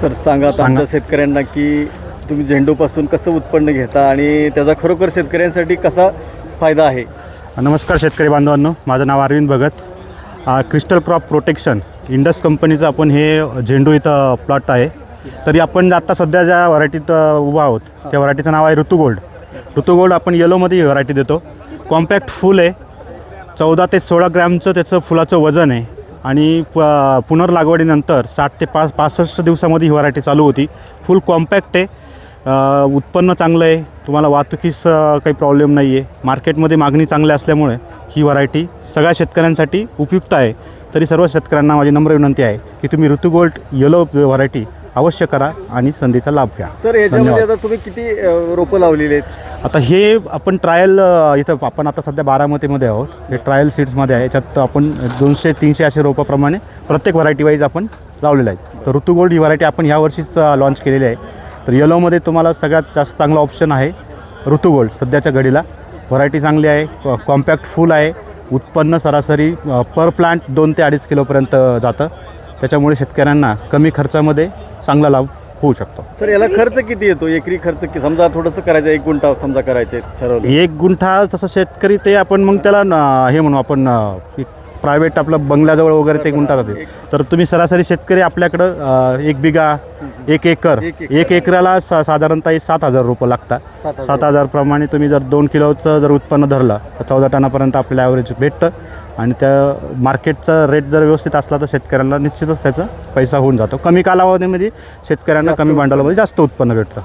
Sir सांगा आमच्या शेतकऱ्यांना की तुम्ही झेंडूपासून कसं उत्पन्न घेता आणि त्याचा खरोखर शेतकऱ्यांसाठी कसा फायदा आहे? नमस्कार शेतकरी बांधवांनो माझं नाव Arvind Bhagat. Crystal Crop Protection Indus कंपनीचं आपण हे झेंडू इथं प्लॉट आहे. तरी आपण आत्ता सध्या ज्या व्हरायटीत उभा आहोत त्या व्हरायटीचं नाव आहे ऋतू गोल्ड ऋतू गोल्ड आपण येलोमध्ये व्हरायटी देतो. कॉम्पॅक्ट फुल आहे. चौदा ते सोळा ग्रॅमचं त्याचं फुलाचं वजन आहे. आणि प पुनर्लागवडीनंतर साठ ते पाच पासष्ट दिवसामध्ये ही व्हरायटी चालू होती. फुल कॉम्पॅक्ट आहे. उत्पन्न चांगलं आहे. तुम्हाला वाहतुकीस काही प्रॉब्लेम नाही आहे. मार्केटमध्ये मागणी चांगली असल्यामुळे ही व्हरायटी सगळ्या शेतकऱ्यांसाठी उपयुक्त आहे. तरी सर्व शेतकऱ्यांना माझी नम्र विनंती आहे की तुम्ही ऋतुगोल्ड येलो व्हरायटी अवश्य करा आणि संधीचा लाभ घ्या. सर याच्यामध्ये. आता तुम्ही किती रोपं लावलेली आहेत? आता हे आपण ट्रायल इथं आपण आता सध्या बारामतीमध्ये आहोत. हे ट्रायल सीड्समध्ये आहे. याच्यात आपण दोनशे तीनशे असे रोपाप्रमाणे प्रत्येक व्हरायटी वाईज आपण लावलेलं आहे तर ऋतू गोल्ड ही व्हरायटी आपण ह्या वर्षीच लॉन्च केलेली आहे. तर येलोमध्ये तुम्हाला सगळ्यात जास्त चांगला ऑप्शन आहे ऋतू गोल्ड सध्याच्या घडीला. व्हरायटी चांगली आहे कॉम्पॅक्ट फुल आहे. उत्पन्न सरासरी पर प्लांट दोन ते अडीच किलोपर्यंत जातं. त्याच्यामुळे शेतकऱ्यांना कमी खर्चामध्ये चांगला लाभ होऊ शकतो. सर याला खर्च किती येतो? एकरी खर्च कि समजा थोडंसं करायचं एक गुंठा समजा करायचे ठरवलं. एक गुंठा तसं शेतकरी ते आपण मग त्याला न- हे म्हणू आपण प्रायव्हेट आपलं बंगल्याजवळ वगैरे ते जाते तर तुम्ही सरासरी शेतकरी आपल्याकडं एक बिगा एक एकर एक एकर. एक एकराला सा साधारणतः सात हजार रुपये लागतात. सात हजार. सात हजार प्रमाणे तुम्ही जर दोन किलोचं जर उत्पन्न धरलं तर चौदा टनापर्यंत आपल्याला ॲव्हरेज भेटतं. आणि त्या मार्केटचा रेट जर व्यवस्थित असला तर शेतकऱ्यांना निश्चितच त्याचा पैसा होऊन जातो. कमी कालावधीमध्ये शेतकऱ्यांना कमी भांडवलामध्ये जास्त उत्पन्न भेटतं.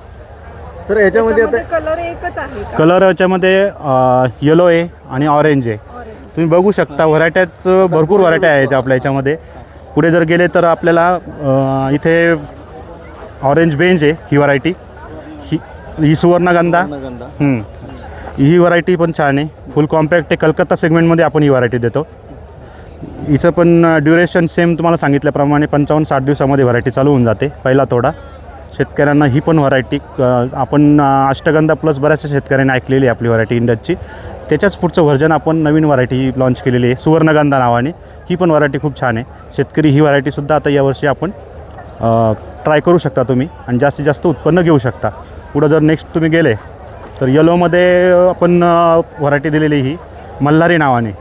सर ह्याच्यामध्ये आता कलर एकच आहे का? कलर याच्यामध्ये येलो आहे आणि ऑरेंज आहे. तुम्ही बघू शकता व्हरायट्याचं भरपूर व्हरायटी आहेत आपल्या याच्यामध्ये. पुढे जर गेले तर आपल्याला इथे ऑरेंज बेंज आहे ही व्हरायटी. ही ही सुवर्णगंधा. ही व्हरायटी पण छान आहे. फुल कॉम्पॅक्ट आहे. कलकत्ता सेगमेंटमध्ये आपण ही व्हरायटी देतो. हिचं पण ड्युरेशन सेम तुम्हाला सांगितल्याप्रमाणे पंचावन्न साठ दिवसामध्ये व्हरायटी चालू होऊन जाते पहिला तोडा. शेतकऱ्यांना ही पण व्हरायटी आपण अष्टगंधा प्लस बऱ्याचशा शेतकऱ्यांनी ऐकलेली आहे आपली व्हरायटी इंडसची. त्याच्याच पुढचं व्हर्जन आपण नवीन व्हरायटी लॉन्च केलेली आहे सुवर्णगंधा नावाने. ही पण व्हरायटी खूप छान आहे. शेतकरी ही व्हरायटीसुद्धा आता यावर्षी आपण ट्राय करू शकता तुम्ही आणि जास्तीत जास्त उत्पन्न घेऊ शकता. पुढं जर नेक्स्ट तुम्ही गेले तर येलोमध्ये आपण व्हरायटी दिलेली ही मल्हारी नावाने.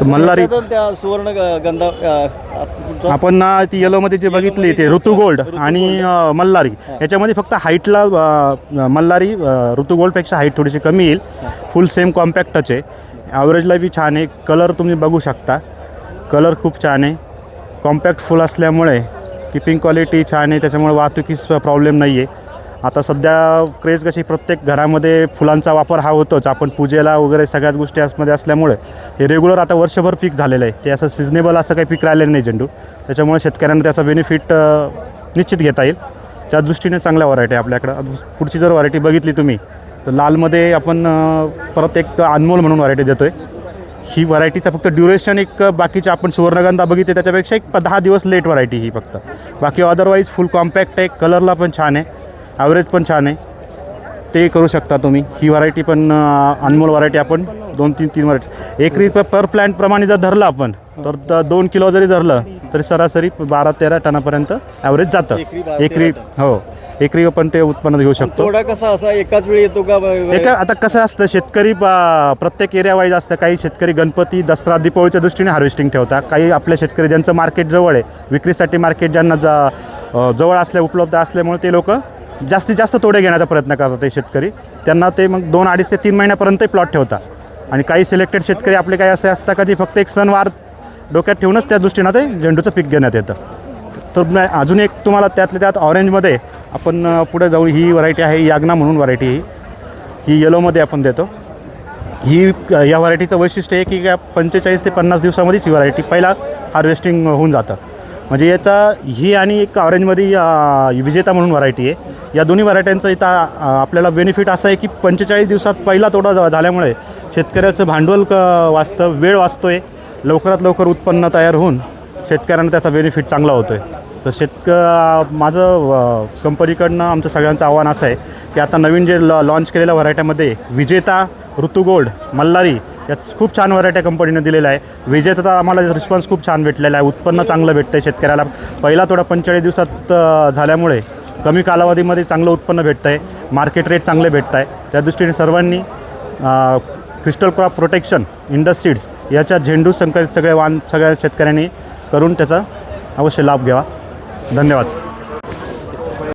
तर मल्हारी त्याच्यातून त्या सुवर्ण ग- गंधा अ, तुमचा- आपण अ, ती येलोमध्ये जे बघितली ते ऋतू गोल्ड आणि अ, मल्हारी. याच्यामध्ये फक्त हाईटला अ, मल्हारी अ, ऋतू गोल्डपेक्षा हाईट थोडीशी कमी येईल. फुल सेम कॉम्पॅक्ट टच आहे. ॲव्हरेजला बी छान आहे. कलर तुम्ही बघू शकता. कलर खूप छान आहे. कॉम्पॅक्ट फुल असल्यामुळे किपिंग क्वालिटी छान आहे. त्याच्यामुळे वाहतुकीस प्रॉब्लेम नाही आहे आता सध्या क्रेज कशी प्रत्येक घरामध्ये फुलांचा वापर हा होतोच. आपण पूजेला वगैरे सगळ्याच गोष्टी असमध्ये असल्यामुळे हे रेग्युलर आता वर्षभर पीक झालेलं आहे. ते असं सिजनेबल असं काही पीक राहिलेलं नाही झेंडू. त्याच्यामुळे शेतकऱ्यांना त्याचा बेनिफिट निश्चित घेता येईल. त्या दृष्टीने चांगल्या व्हरायटी आपल्याकडं. पुढची जर व्हरायटी बघितली तुम्ही तर लालमध्ये आपण परत एक अनमोल म्हणून व्हरायटी देतो आहे ही व्हरायटीचा फक्त ड्युरेशन एक बाकीच्या आपण सुवर्णगंधा बघितले त्याच्यापेक्षा एक दहा दिवस लेट व्हरायटी ही फक्त. बाकी अदरवाईज फुल कॉम्पॅक्ट आहे कलरला पण छान आहे. ॲव्हरेज पण छान आहे. ते करू शकता तुम्ही. ही व्हरायटी पण अनमोल व्हरायटी आपण दोन तीन तीन व्हरायटी एकरी प- पर प्लॅन्ट प्रमाणे जर धरलं आपण तर दोन किलो जरी धरलं तरी सरासरी बारा तेरा टनापर्यंत ॲव्हरेज जातं. एकरी हो. एकरी पण ते उत्पन्न घेऊ शकतो. कसा असा एकाच वेळी येतो का? एका आता कसं असतं शेतकरी प्रत्येक एरिया वाईज असतं काही शेतकरी गणपती दसरा दीपावळीच्या दृष्टीने हार्वेस्टिंग ठेवतात काही आपले शेतकरी ज्यांचं मार्केट जवळ आहे विक्रीसाठी मार्केट ज्यांना ज जवळ असल्या उपलब्ध असल्यामुळे ते लोक जास्तीत जास्त तोडे घेण्याचा प्रयत्न करतात ते शेतकरी. त्यांना ते मग दोन अडीच ते तीन महिन्यापर्यंतही प्लॉट ठेवतात आणि काही सिलेक्टेड शेतकरी आपले काही असे असतात का जे फक्त एक सणवार डोक्यात ठेवूनच त्या दृष्टीनं ते झेंडूचं पीक घेण्यात येतं. तर अजून एक तुम्हाला त्यातल्या त्यात ऑरेंजमध्ये आपण पुढे जाऊ ही व्हरायटी आहे यागना म्हणून व्हरायटी ही. ही येलोमध्ये आपण देतो. ही या व्हरायटीचं वैशिष्ट्य आहे की पंचेचाळीस ते पन्नास दिवसामध्येच ही व्हरायटी पहिला हार्वेस्टिंग होऊन जातं. म्हणजे याचा ही आणि एक ऑरेंजमध्ये विजेता म्हणून व्हरायटी आहे. या दोन्ही व्हरायट्यांचा इथं आपल्याला बेनिफिट असं आहे की पंचेचाळीस दिवसात पहिला तोडा झाल्यामुळे शेतकऱ्याचं भांडवल क वाचतं वेळ वाचतोय लवकरात लवकर उत्पन्न तयार होऊन शेतकऱ्यांना त्याचा बेनिफिट चांगला होतो आहे तर शेतक माझं कंपनीकडनं आमचं सगळ्यांचं आव्हान असं आहे की आता नवीन जे लॉ लॉन्च केलेल्या व्हरायट्यामध्ये विजेता ऋतू गोल्ड मल्हारी यात खूप छान व्हरायटी कंपनीनं दिलेलं आहे. विजेता आम्हाला रिस्पॉन्स खूप छान भेटलेला आहे. उत्पन्न चांगलं भेटतं आहे शेतकऱ्याला. पहिला थोडा पंचेचाळीस दिवसात झाल्यामुळे कमी कालावधीमध्ये चांगलं उत्पन्न भेटतं आहे मार्केट रेट चांगले भेटत आहे त्या दृष्टीने सर्वांनी Crystal Crop Protection Indus seeds याच्या झेंडू संकरित सगळे वाण सगळ्या शेतकऱ्यांनी करून त्याचा अवश्य लाभ घ्यावा. धन्यवाद.